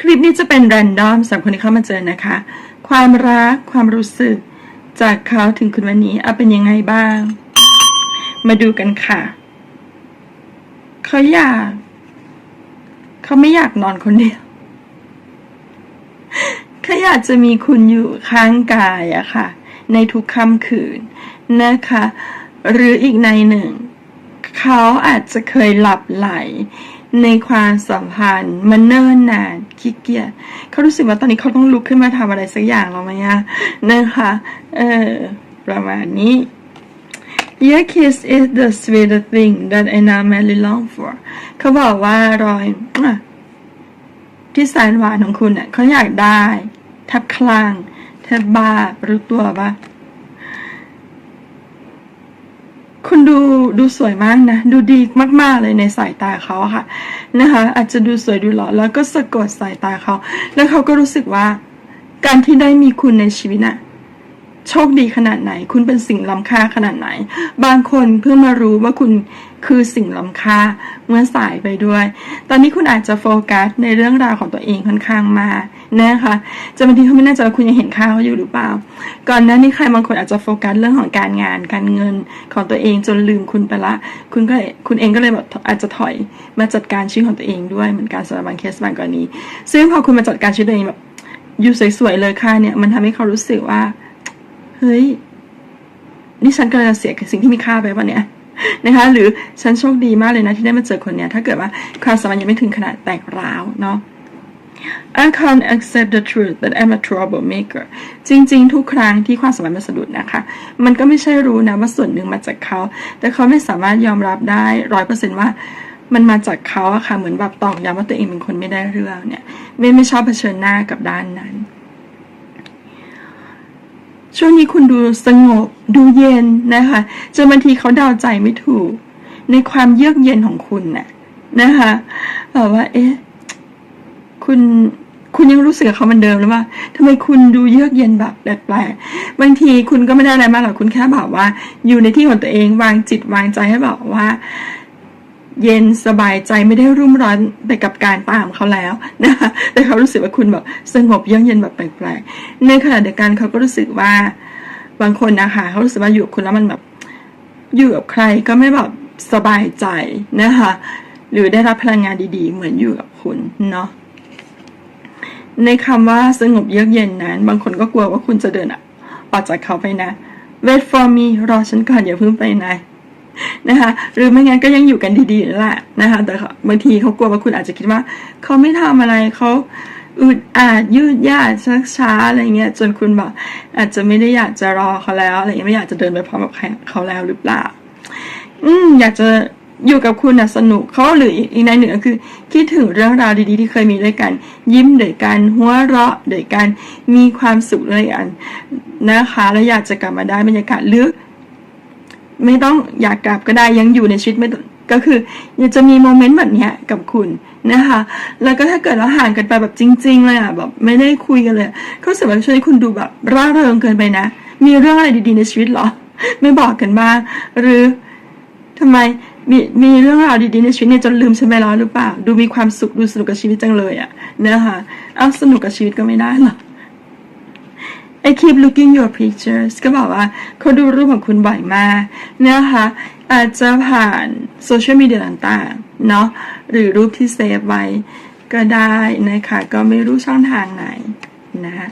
คลิปนี้จะเป็นแรนดอมสำหรับคนที่เข้ามาเจอนะคะ ความรักความรู้สึกจากเขาถึงคุณวันนี้เอาเป็นยังไงบ้าง มาดูกันค่ะ เขาอยาก เขาไม่อยากนอนคนเดียวเขาอยากจะมีคุณอยู่ข้างกายอะค่ะ ในทุกค่ำคืนนะคะ หรืออีกในหนึ่ง เขาอาจจะเคยหลับไหล ในความสัมพันธ์มันเนิ่นนานขี้เกียจเขารู้สึกว่าตอนนี้เขาต้องลุกขึ้นมาทำอะไรสักอย่างแล้วไหมอะนะคะเออประมาณนี้ Your kiss is the sweetest thing that I now madly long for เขาบอกว่ารอยที่แสนหวานของคุณเน่ะเขาอยากได้แทบคลั่งแทบบ้ารู้ตัวปะ คุณดูดูสวยมากนะ ดูดีมากๆเลยในสายตาเขาค่ะนะคะ อาจจะดูสวยดูหล่อแล้วก็สะกดสายตาเขา แล้วเขาก็รู้สึกว่า การที่ได้มีคุณในชีวิตน่ะโชคดีขนาดไหน คุณเป็นสิ่งล้ำค่าขนาดไหน บางคนเพิ่งมารู้ว่าคุณคือสิ่งล้ำค่าเมื่อสายไปด้วย ตอนนี้คุณอาจจะโฟกัสในเรื่องราวของตัวเองค่อนข้างมาก นะคะจะบางทีเขาไม่แน่ใจว่าคุณยังเห็นค่าเขาอยู่หรือเปล่า ก่อนหน้านี้ใครบางคนอาจจะโฟกัสเรื่องของการงาน การเงินของตัวเองจนลืมคุณไปละ คุณก็คุณเองก็เลยแบบอาจจะถอยมาจัดการชีวิตของตัวเองด้วยเหมือนกันสำหรับบางเคสบางกรณี ซึ่งพอคุณมาจัดการชีวิตตัวเองแบบอยู่สวยๆเลยค่ะเนี่ย มันทำให้เขารู้สึกว่า เฮ้ยนี่ฉันกำลังเสียสิ่งที่มีค่าไปปะเนี่ยนะคะหรือฉันโชคดีมากเลยนะที่ได้มาเจอคนเนี้ยถ้าเกิดว่าความสัมพันธ์ยังไม่ถึงขนาดแตกร้าวเนาะ I can't accept the truth that I'm a troublemaker จริงๆ ทุกครั้งที่ความสัมพันธ์มันสะดุดนะคะ มันก็ไม่ใช่รู้นะว่าส่วนหนึ่งมาจากเขา แต่เขาไม่สามารถยอมรับได้ร้อยเปอร์เซ็นว่ามันมาจากเขาอะค่ะ เหมือนแบบตอกย้ำว่าตัวเองเป็นคนไม่ได้เรื่องเนี่ย ไม่ไม่ชอบเผชิญหน้ากับด้านนั้น ช่วงนี้คุณดูสงบ ดูเย็นนะคะจนบางทีเขาเดาใจไม่ถูก ในความเยือกเย็นของคุณน่ะนะคะแบบว่า เอ๊ะ คุณคุณยังรู้สึกกับเขาเหมือนเดิมหรือเปล่าทำไมคุณดูเยือกเย็นแบบแปลกๆบางทีคุณก็ไม่ได้อะไรมากหรอกคุณแค่แบบว่า อยู่ในที่ของตัวเองวางจิตวางใจให้แบบว่า เย็นสบายใจไม่ได้รุ่มร้อนไปกับการตามเขาแล้วนะคะแต่เขารู้สึกว่าคุณแบบสงบเยือกเย็นแบบแปลกๆในขณะเดียวกันเขาก็รู้สึกว่าบางคนนะคะเขารู้สึกว่าอยู่กับคุณแล้วมันแบบอยู่กับใครก็ไม่แบบสบายใจนะคะหรือได้รับพลังงานดี ๆ เหมือนอยู่กับคุณเนาะ ในคำว่าสงบเยือกเย็นนั้น บางคนก็กลัวว่าคุณจะเดินออกจากเขาไปนะ wait for me รอฉันก่อนอย่าเพิ่งไปไหนนะคะหรือไม่งั้นก็ยังอยู่กันดีๆนั่นแหละนะคะแต่บางทีเขากลัวว่าคุณอาจจะคิดว่า เขาไม่ทำอะไรเขาอึดอาดยืดยาดชักช้าอะไรเงี้ยจนคุณแบบอาจจะไม่ได้อยากจะรอเขาแล้วอะไรเงี้ยไม่อยากจะเดินไปพร้อมกับเขาแล้วหรือเปล่า อืมอยากจะ อยู่กับคุณนะสนุกเขาหรืออีกในหนึ่งคือ คิดถึงเรื่องราวดีๆ ที่เคยมีด้วยกัน ยิ้มด้วยกันหัวเราะด้วยกันมีความสุขด้วยกันนะคะแล้วอยากจะกลับมาได้บรรยากาศลึกไม่ต้องอยากกลับก็ได้ยังอยู่ในชีวิตไม่ก็คืออยากจะมีโมเมนต์แบบเนี้ยกับคุณนะคะ แล้วก็ถ้าเกิดเราห่างกันไปแบบจริง ๆ เลยอะแบบไม่ได้คุยกันเลยเขาสึกว่าช่วงนี้คุณดูแบบร่าเริงเกินไปนะ มีเรื่องอะไรดีๆในชีวิตหรอ ไม่บอกกันบ้างหรือทำไม มีมีเรื่องราวดีๆในชีวิตเนี่ยจนลืมฉันไปแล้วหรือเปล่า ดูมีความสุขดูสนุกกับชีวิตจังเลยอะนะคะเอาสนุกกับชีวิตก็ไม่ได้หรอก I keep looking your pictures ก็บอกว่าเขาดูรูปของคุณบ่อยมากนะคะอาจจะผ่านโซเชียลมีเดียต่างๆ เนาะหรือรูปที่เซฟไว้ก็ได้นะคะ ก็ไม่รู้ช่องทางไหนนะ